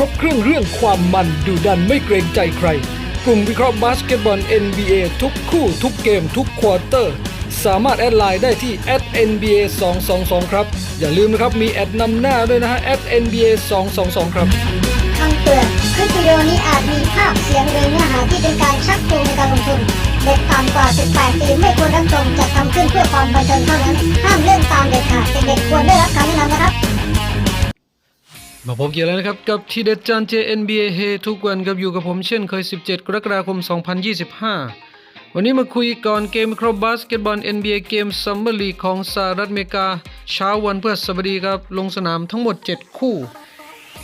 รบเครื่องเรื่องความมันดุดันไม่เกรงใจใคร กลุ่มวิเคราะห์บาสเกตบอล NBA ทุกคู่ทุกเกมทุกควอเตอร์ สามารถแอดไลน์ได้ที่ @nba 222ครับ อย่าลืมนะครับมีแอดนำหน้าด้วยนะฮะ @nba 222ครับคำเตือนคลิปวิดีโอนี้อาจมีภาพเสียงหรือเนื้อหาที่เป็นการชักจูงในการลงทุน เด็กต่ำกว่า 18 ปีไม่ควรรับชมจะทำขึ้นเพื่อความบันเทิงเท่านั้น มาพบกันแล้วนะครับ กับทีเด็ดจานเจ NBA เฮทุกวันกับอยู่กับผมเช่นเคย 17 กรกฎาคม 2025 วันนี้มาคุยก่อนเกมครบบาสเกตบอล NBA เกมซัมเมอร์ลีของสหรัฐอเมริกา เช้าวันพฤหัสบดีครับ ลงสนามทั้งหมด 7 คู่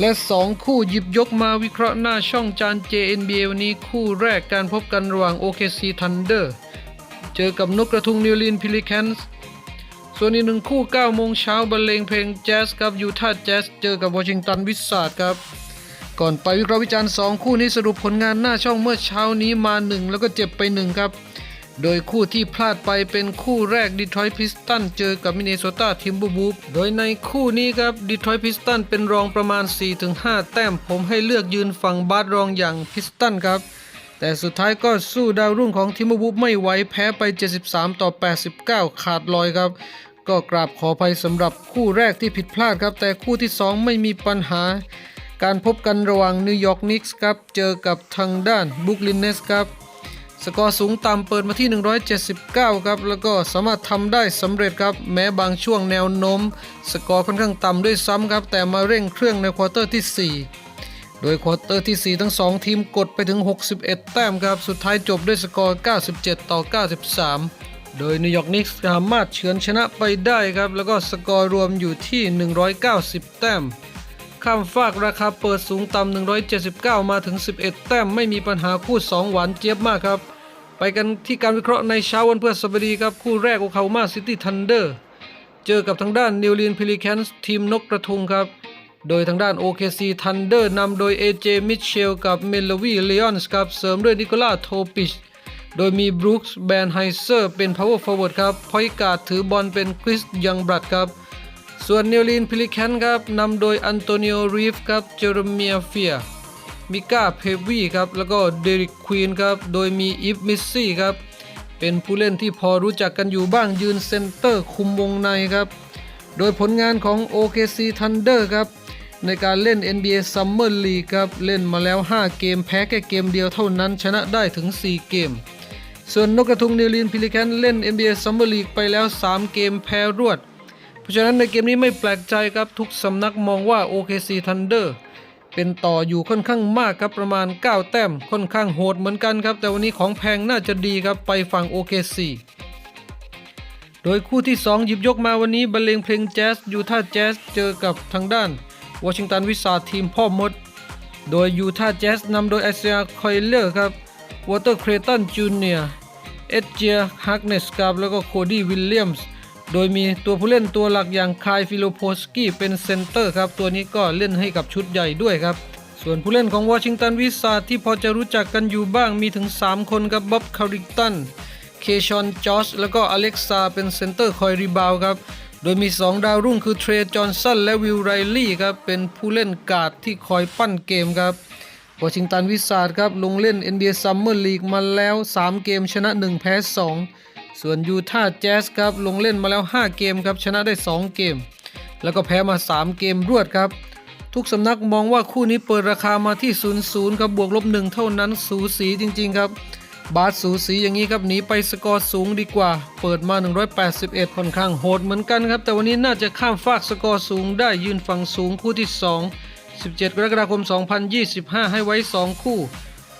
และ 2 คู่หยิบยกมาวิเคราะห์หน้าช่องจาน JNBA วันนี้คู่แรกการพบกันระหว่าง OKC Thunder เจอกับนกกระทุงนิวลินพิลิแคนส์ ส่วนอีกหนึ่งคู่9โมงเช้าบรรเลงเพลงแจ๊สกับยูทาห์แจ๊สเจอกับวอชิงตันวิสซาร์ดครับ ก่อนไปวิเคราะห์วิจารณ์ 2 คู่นี้สรุปผลงานหน้าช่องเมื่อเช้านี้มา 1 แล้วก็เจ็บไป 1 ครับ โดยคู่ที่พลาดไปเป็นคู่แรกดีทรอยต์พิสตันเจอกับมิน n โซตาทิมบูบูโดยในคู่นี้ครับดีทรอยต์พิสตันเป็นรองประมาณ 4-5 แต้มผมให้เลือกยืนฝั่งบาสรองอย่างพิสตันครับ แต่สุดท้ายก็สู้ดาวรุ่งของทิมบูบูไม่ไหวแพ้ไป 73 ต่อ 89 ขาดลอยครับ ก็กราบขออภัยสำหรับคู่แรกที่ผิดพลาดครับ แต่คู่ที่ 2 ไม่มีปัญหา การพบกันระหว่างนิวยอร์กนิกส์ครับ เจอกับทางด้านบุกลินเนสครับ สกอร์สูงต่ำเปิดมาที่ 179 ครับ แล้วก็สามารถทำได้สำเร็จครับ แม้บางช่วงแนวโน้ม สกอร์ค่อนข้างต่ำด้วยซ้ำครับ แต่มาเร่งเครื่องในควอเตอร์ที่ 4 โดยควอเตอร์ที่ 4 ทั้ง 2 ทีมกดไปถึง 61 แต้มครับ สุดท้ายจบด้วยสกอร์ 97 ต่อ 93 โดยนิวยอร์กนิกส์สามารถเฉือนชนะไปได้ครับ แล้วก็สกอร์รวมอยู่ที่ 190 แต้ม ข้ามฟากราคาเปิดสูงต่ำ179 มาถึง 11 แต้ม ไม่มีปัญหาคู่ 2 หวานเจี๊ยบมากครับ ไปกันที่การวิเคราะห์ในเช้าวันพฤหัสบดีครับ คู่แรกโอคามาซิตี้ทันเดอร์เจอกับทางด้านนิวลีนพิลิแคนส์ทีมนกกระทุงครับ โดยทางด้าน OKC Thunder นำโดย AJ Mitchell กับเมลวีเล o อนส์ครับเสริมด้วยนิโคลาโทปิช โดยมีบรูคส์แบนไฮเซอร์เป็น power forward ครับพอยการ์ดถือบอลเป็นคริสยังบรัดครับ ส่วนนิวลีนพิลิแคนครับนำโดยอันโตนิโอรีฟครับเจอร์เมียเฟียมิก้าเพวีครับแล้วก็เดริกควีนครับโดยมีอีฟมิสซี่ครับเป็นผู้เล่นที่พอรู้จักกันอยู่บ้างยืนเซนเตอร์คุมวงในครับ โดยผลงานของ OKC Thunder ครับ ในการเล่น NBA Summer League ครับ เล่นมาแล้ว 5 เกมแพ้แค่เกมเดียวเท่านั้นชนะได้ถึง 4 เกม ส่วนนกกระทุงนิวลินพิลิแคนเล่น NBA Summer League ไปแล้ว 3 เกมแพ้รวด เพราะฉะนั้นในเกมนี้ไม่แปลกใจครับทุกสำนักมองว่า OKC Thunder เป็นต่ออยู่ค่อนข้างมากครับประมาณ 9 แต้มค่อนข้างโหดเหมือนกันครับ แต่วันนี้ของแพงน่าจะดีครับไปฝั่ง OKC โดยคู่ที่ 2 หยิบยกมาวันนี้บรรเลงเพลงแจ๊สยูท่าแจ๊สเจอกับทางด้าน วอชิงตันวิสาทีมพ่อมด โดยยูทาห์แจ๊สนำโดยไอเซียคอยเลอร์ครับวอเตอร์เครตันจูเนียเอเจียฮักเนสครับแล้วก็โคดี้วิลเลียมส์โดยมีตัวผู้เล่นตัวหลักอย่างคายฟิโลโพสกี้เป็นเซนเตอร์ครับ ตัวนี้ก็เล่นให้กับชุดใหญ่ด้วยครับ ส่วนผู้เล่นของวอชิงตันวิสาที่พอจะรู้จักกันอยู่บ้างมีถึง 3 คนครับบ๊อบคาริกตันเคชอนจอชแล้วก็อเล็กซาเป็นเซนเตอร์คอยรีบาวครับ ดยมี 2 ดาวรุ่งคือเทรจอห์นสันและวิลไรลี่ครับเป็นผู้เล่นการ์ดที่คอยปั้นเกมครับวอชิงตันวิสาดครับลงเล่น NBA Summer League มาแล้ว 3 เกมชนะ 1 แพ้ 2 ส่วนยูทาห์แจ๊สครับลงเล่นมาแล้ว 5 เกมครับชนะได้ 2 เกม แล้วก็แพ้มา 3 เกมรวดครับ ทุกสำนักมองว่าคู่นี้เปิดราคามาที่ 0-0 ครับบวกลบหนึ่งเท่านั้นสูสีจริง ๆ ครับ บาสสูสีอย่างนี้ครับหนีไปสกอร์สูงดีกว่า เปิดมา 181 ค่อนข้างโหดเหมือนกันครับ แต่วันนี้น่าจะข้ามฟากสกอร์สูงได้ยืนฝั่งสูงคู่ที่ 2 17 กรกฎาคม 2025 ให้ไว้ 2 คู่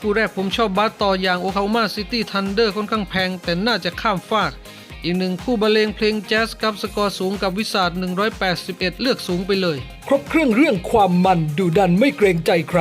คู่แรกผมชอบบาสต่ออย่างโอคามาซิตี้ทันเดอร์ค่อนข้างแพง แต่น่าจะข้ามฟาก อีกหนึ่งคู่บรรเลงเพลงแจ๊สกับสกอร์สูงกับวิสาด181 เลือกสูงไปเลย ครบเครื่องเรื่องความมันดุดันไม่เกรงใจใคร